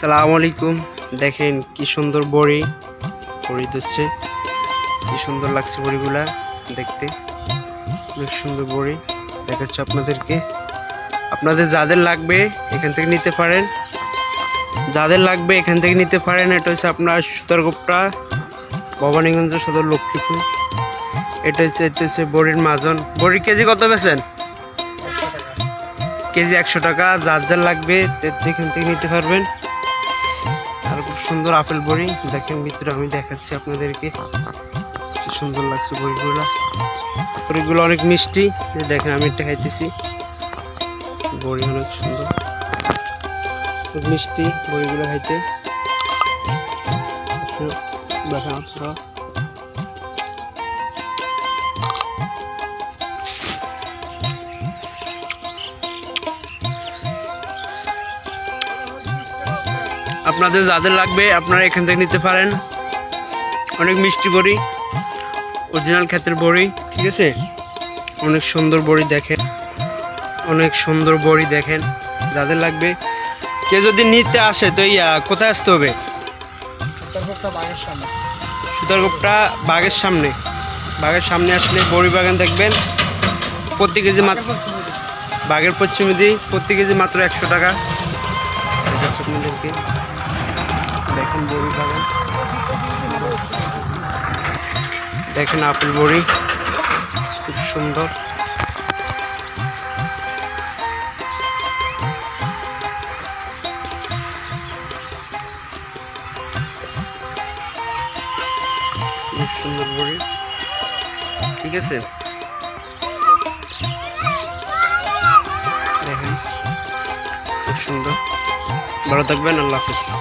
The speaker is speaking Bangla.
সালামু আলাইকুম। দেখেন কি সুন্দর বড়ি। বড়ি ধরছে। কি সুন্দর লাগছে বড়িগুলা দেখতে। অনেক সুন্দর বড়ি। দেখাচ্ছে আপনাদেরকে। আপনাদের যাদের লাগবে এখান থেকে নিতে পারেন। যাদের লাগবে এখান থেকে নিতে পারেন। এটা হচ্ছে আপনার সুতারগোপটা ভবানীগঞ্জ সদর লক্ষ্মীপুর। এটা হচ্ছে এটা হচ্ছে বড়ির মাজন। বড়ির কেজি কত বেছেন কেজি একশো টাকা। যার যার লাগবে এখান থেকে নিতে পারবেন। সুন্দর আপেল বড়ি। দেখেন মিত্র, আমি দেখাচ্ছি আপনাদেরকে। সুন্দর লাগছে বড়িগুলো। বড়িগুলো অনেক মিষ্টি। দেখেন, আমি একটা খাইতেছি। বড়ি অনেক সুন্দর। মিষ্টি বড়িগুলো খাইতে। দেখেন আপনারা আপনাদের যাদের লাগবে আপনারা এখান থেকে নিতে পারেন। অনেক মিষ্টি বড়ি অরিজিনাল ক্ষেতের বড়ি ঠিক আছে? অনেক সুন্দর বড়ি দেখেন অনেক সুন্দর বড়ি দেখেন যাদের লাগবে। কে যদি নিতে আসে তো ইয়া কোথায় আসতে হবে? সুতারগুপ্তা বাগের সামনে। বাগের সামনে। আসলে বড়ি বাগান দেখবেন। প্রতি কেজি মাত্র বাগের পশ্চিমে দিই প্রতি কেজি মাত্র একশো টাকা। দেখেন বড়ি দেখেন আপেল বড়ি, খুব সুন্দর। খুব সুন্দর বড়ি। ঠিক আছে? দেখেন, খুব সুন্দর। ভালো থাকবেন, আল্লাহ হাফিজ।